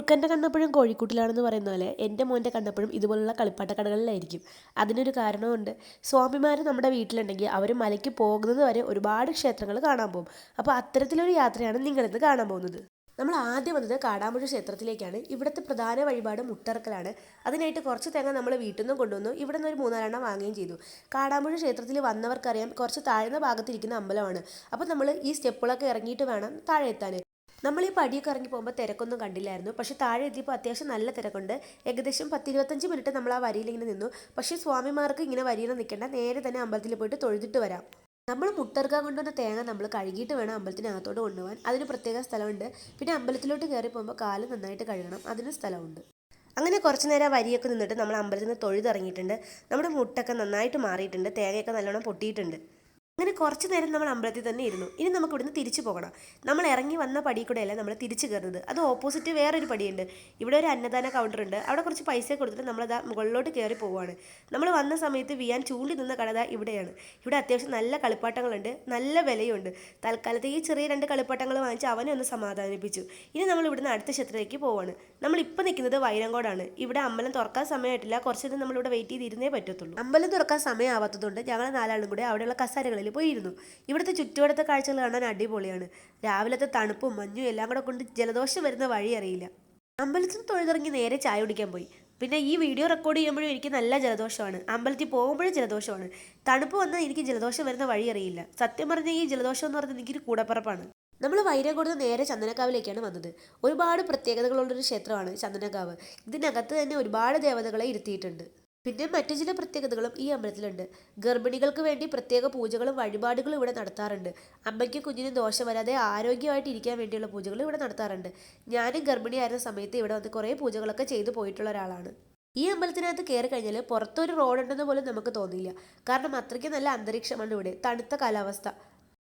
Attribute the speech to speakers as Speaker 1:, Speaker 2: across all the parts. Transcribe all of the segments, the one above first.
Speaker 1: കുറുക്കന്റെ കണ്ണപ്പോഴും കോഴിക്കൂട്ടിലാണെന്ന് പറയുന്ന പോലെ എന്റെ മോന്റെ കണ്ണപ്പോഴും ഇതുപോലുള്ള കളിപ്പാട്ട കടകളിലായിരിക്കും അതിനൊരു കാരണമുണ്ട് സ്വാമിമാർ നമ്മുടെ വീട്ടിലുണ്ടെങ്കിൽ അവർ മലയ്ക്ക് പോകുന്നത് വരെ ഒരുപാട് ക്ഷേത്രങ്ങൾ കാണാൻ പോകും. അപ്പോൾ അത്തരത്തിലൊരു യാത്രയാണ് നിങ്ങളിന്ന് കാണാൻ പോകുന്നത്. നമ്മൾ ആദ്യം വന്നത് കാടാമ്പുഴ ക്ഷേത്രത്തിലേക്കാണ്. ഇവിടുത്തെ പ്രധാന വഴിപാട് മുട്ടറക്കലാണ്. അതിനായിട്ട് കുറച്ച് തേങ്ങ നമ്മൾ വീട്ടിൽ നിന്നും കൊണ്ടുവന്നു. ഇവിടെ നിന്ന് ഒരു മൂന്നാലെണ്ണം വാങ്ങുകയും ചെയ്തു. കാടാമ്പുഴ ക്ഷേത്രത്തിൽ വന്നവർക്കറിയാം കുറച്ച് താഴ്ന്ന ഭാഗത്തിരിക്കുന്ന അമ്പലമാണ്. അപ്പോൾ നമ്മൾ ഈ സ്റ്റെപ്പുകളൊക്കെ ഇറങ്ങിയിട്ട് വേണം താഴെ എത്താൻ. നമ്മൾ ഈ പടിയൊക്കെ ഇറങ്ങി പോകുമ്പോൾ തിരക്കൊന്നും കണ്ടില്ലായിരുന്നു. പക്ഷേ താഴെ എത്തിയപ്പോൾ അത്യാവശ്യം നല്ല തിരക്കുണ്ട്. ഏകദേശം പത്തിരുപത്തഞ്ച് മിനിറ്റ് നമ്മൾ ആ വരിയിൽ ഇങ്ങനെ നിന്നു. പക്ഷേ സ്വാമിമാർക്ക് ഇങ്ങനെ വരിയിൽ നിൽക്കേണ്ട നേരെ തന്നെ അമ്പലത്തിൽ പോയിട്ട് തൊഴുതിട്ട് വരാം. നമ്മൾ മുട്ടർക്കാൻ കൊണ്ടുവന്ന തേങ്ങ നമ്മൾ കഴുകിയിട്ട് വേണം അമ്പലത്തിനകത്തോട്ട് കൊണ്ടുപോകാൻ. അതിന് പ്രത്യേക സ്ഥലമുണ്ട്. പിന്നെ അമ്പലത്തിലോട്ട് കയറി പോകുമ്പോൾ കാൽ നന്നായിട്ട് കഴുകണം. അതിന് സ്ഥലമുണ്ട്. അങ്ങനെ കുറച്ച് നേരം വരിയൊക്കെ നിന്നിട്ട് നമ്മൾ അമ്പലത്തിൽ നിന്ന് തൊഴുതിറങ്ങിയിട്ടുണ്ട്. നമ്മുടെ മുട്ടൊക്കെ നന്നായിട്ട് മാറിയിട്ടുണ്ട്. തേങ്ങയൊക്കെ നല്ലോണം പൊട്ടിയിട്ടുണ്ട്. അങ്ങനെ കുറച്ച് നേരം നമ്മൾ അമ്പലത്തിൽ തന്നെ ഇരുന്നു. ഇനി നമുക്ക് ഇവിടുന്ന് തിരിച്ചു പോകണം. നമ്മൾ ഇറങ്ങി വന്ന പടി കൂടെയല്ല നമ്മൾ തിരിച്ചു കയറുന്നത്. അത് ഓപ്പോസിറ്റ് വേറൊരു പടിയുണ്ട്. ഇവിടെ ഒരു അന്നദാന കൗണ്ടർ ഉണ്ട്. അവിടെ കുറച്ച് പൈസ കൊടുത്തിട്ട് നമ്മൾ നമ്മളത് മുകളിലോട്ട് കയറി പോവുകയാണ്. നമ്മൾ വന്ന സമയത്ത് വിയാൻ ചൂണ്ടി നിന്ന കട ഇവിടെയാണ്. ഇവിടെ അത്യാവശ്യം നല്ല കളിപ്പാട്ടങ്ങളുണ്ട്. നല്ല വിലയുണ്ട്. തൽക്കാലത്ത് ഈ ചെറിയ രണ്ട് കളിപ്പാട്ടങ്ങൾ വാങ്ങിച്ച് അവനെ ഒന്ന് സമാധാനിപ്പിച്ചു. ഇനി നമ്മൾ ഇവിടുന്ന് അടുത്ത ക്ഷേത്രത്തിലേക്ക് പോവാണ് നമ്മൾ ഇപ്പോൾ നിൽക്കുന്നത് വൈരങ്കോടാണ്. ഇവിടെ അമ്പലം തുറക്കാൻ സമയമായിട്ടില്ല. കുറച്ച് നമ്മൾ ഇവിടെ വെയിറ്റ് ചെയ്തിരുന്നേ പറ്റത്തുള്ളൂ. അമ്പലം തുറക്കാൻ സമയമാവാത്തതുകൊണ്ട് ഞങ്ങൾ നാലാളും കൂടെ അവിടെയുള്ള കസാരകളിൽ പോയിരുന്നു. ഇവിടുത്തെ ചുറ്റുവടത്തെ കാഴ്ചകൾ കാണാൻ അടിപൊളിയാണ്. രാവിലത്തെ തണുപ്പും മഞ്ഞും എല്ലാം കൂടെ കൊണ്ട് ജലദോഷം വരുന്ന വഴി അറിയില്ല. അമ്പലത്തിൽ തൊഴുതിറങ്ങി നേരെ ചായ കുടിക്കാൻ പോയി. പിന്നെ ഈ വീഡിയോ റെക്കോർഡ് ചെയ്യുമ്പോഴും എനിക്ക് നല്ല ജലദോഷമാണ്. അമ്പലത്തിൽ പോകുമ്പോഴും ജലദോഷമാണ്. തണുപ്പ് വന്നാൽ എനിക്ക് ജലദോഷം വരുന്ന വഴി അറിയില്ല. സത്യം പറഞ്ഞാൽ ഈ ജലദോഷം എന്ന് പറഞ്ഞാൽ എനിക്കൊരു കൂടപ്പറപ്പാണ്. നമ്മൾ വൈരങ്കോട് നേരെ ചന്ദനക്കാവിലേക്കാണ് വന്നത്. ഒരുപാട് പ്രത്യേകതകളുള്ളൊരു ക്ഷേത്രമാണ് ചന്ദനക്കാവ്. ഇതിനകത്ത് തന്നെ ഒരുപാട് ദേവതകളെ ഇരുത്തിയിട്ടുണ്ട്. പിന്നെ മറ്റു ചില പ്രത്യേകതകളും ഈ അമ്പലത്തിലുണ്ട്. ഗർഭിണികൾക്ക് വേണ്ടി പ്രത്യേക പൂജകളും വഴിപാടുകളും ഇവിടെ നടത്താറുണ്ട്. അമ്മയ്ക്ക് കുഞ്ഞിനും ദോഷം വരാതെ ആരോഗ്യമായിട്ട് ഇരിക്കാൻ വേണ്ടിയുള്ള പൂജകൾ ഇവിടെ നടത്താറുണ്ട്. ഞാനും ഗർഭിണിയായിരുന്ന സമയത്ത് ഇവിടെ വന്ന് കുറേ പൂജകളൊക്കെ ചെയ്തു പോയിട്ടുള്ള ഒരാളാണ്. ഈ അമ്പലത്തിനകത്ത് കയറി കഴിഞ്ഞാൽ പുറത്തൊരു റോഡുണ്ടെന്ന് പോലും നമുക്ക് തോന്നിയില്ല. കാരണം അത്രയ്ക്ക് നല്ല അന്തരീക്ഷമാണ് ഇവിടെ. തണുത്ത കാലാവസ്ഥ.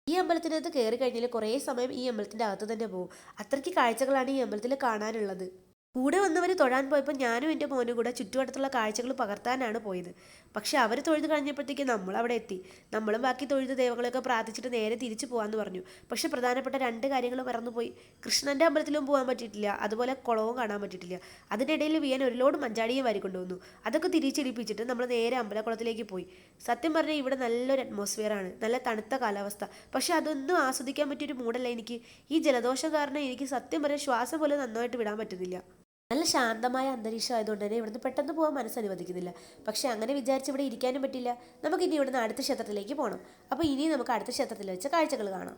Speaker 1: ഈ അമ്പലത്തിനകത്ത് കയറി കഴിഞ്ഞാൽ കുറേ സമയം ഈ അമ്പലത്തിന്റെ അകത്ത് തന്നെ പോകും. അത്രയ്ക്ക് കാഴ്ചകളാണ് ഈ അമ്പലത്തിൽ കാണാനുള്ളത്. കൂടെ വന്നവർ തൊഴാൻ പോയപ്പോൾ ഞാനും എന്റെ മോനും കൂടെ ചുറ്റുവട്ടത്തുള്ള കാഴ്ചകൾ പകർത്താനാണ് പോയത്. പക്ഷെ അവർ തൊഴുത് കഴിഞ്ഞപ്പോഴത്തേക്ക് നമ്മൾ അവിടെ എത്തി. നമ്മളും ബാക്കി തൊഴുത് ദൈവങ്ങളെയൊക്കെ പ്രാർത്ഥിച്ചിട്ട് നേരെ തിരിച്ചു പോകാമെന്ന് പറഞ്ഞു. പക്ഷെ പ്രധാനപ്പെട്ട രണ്ട് കാര്യങ്ങൾ മറന്നുപോയി. കൃഷ്ണന്റെ അമ്പലത്തിലും പോകാൻ പറ്റിയിട്ടില്ല. അതുപോലെ കുളവും കാണാൻ പറ്റിയിട്ടില്ല. അതിനിടയിൽ വിയൻ ഒരു ലോഡ് മഞ്ചാടിയും വാരിക്കൊണ്ടുവന്നു. അതൊക്കെ തിരിച്ചെടുപ്പിച്ചിട്ട് നമ്മൾ നേരെ അമ്പലക്കുളത്തിലേക്ക് പോയി. സത്യം പറഞ്ഞാൽ ഇവിടെ നല്ലൊരു അറ്റ്മോസ്ഫിയറാണ് നല്ല തണുത്ത കാലാവസ്ഥ. പക്ഷെ അതൊന്നും ആസ്വദിക്കാൻ പറ്റിയൊരു മൂടല്ല എനിക്ക്. ഈ ജലദോഷം കാരണം എനിക്ക് സത്യം പറഞ്ഞാൽ ശ്വാസം പോലും നന്നായിട്ട് വിടാൻ പറ്റുന്നില്ല. നല്ല ശാന്തമായ അന്തരീക്ഷം ആയതുകൊണ്ട് തന്നെ ഇവിടുന്ന് പെട്ടെന്ന് പോകാൻ മനസ്സ് അനുവദിക്കുന്നില്ല. പക്ഷേ അങ്ങനെ വിചാരിച്ച് ഇവിടെ ഇരിക്കാനും പറ്റില്ല. നമുക്ക് ഇനി ഇവിടുന്ന് അടുത്ത ക്ഷേത്രത്തിലേക്ക് പോകണം അപ്പോൾ ഇനി നമുക്ക് അടുത്ത ക്ഷേത്രത്തിൽ വെച്ച കാഴ്ചകൾ കാണാം.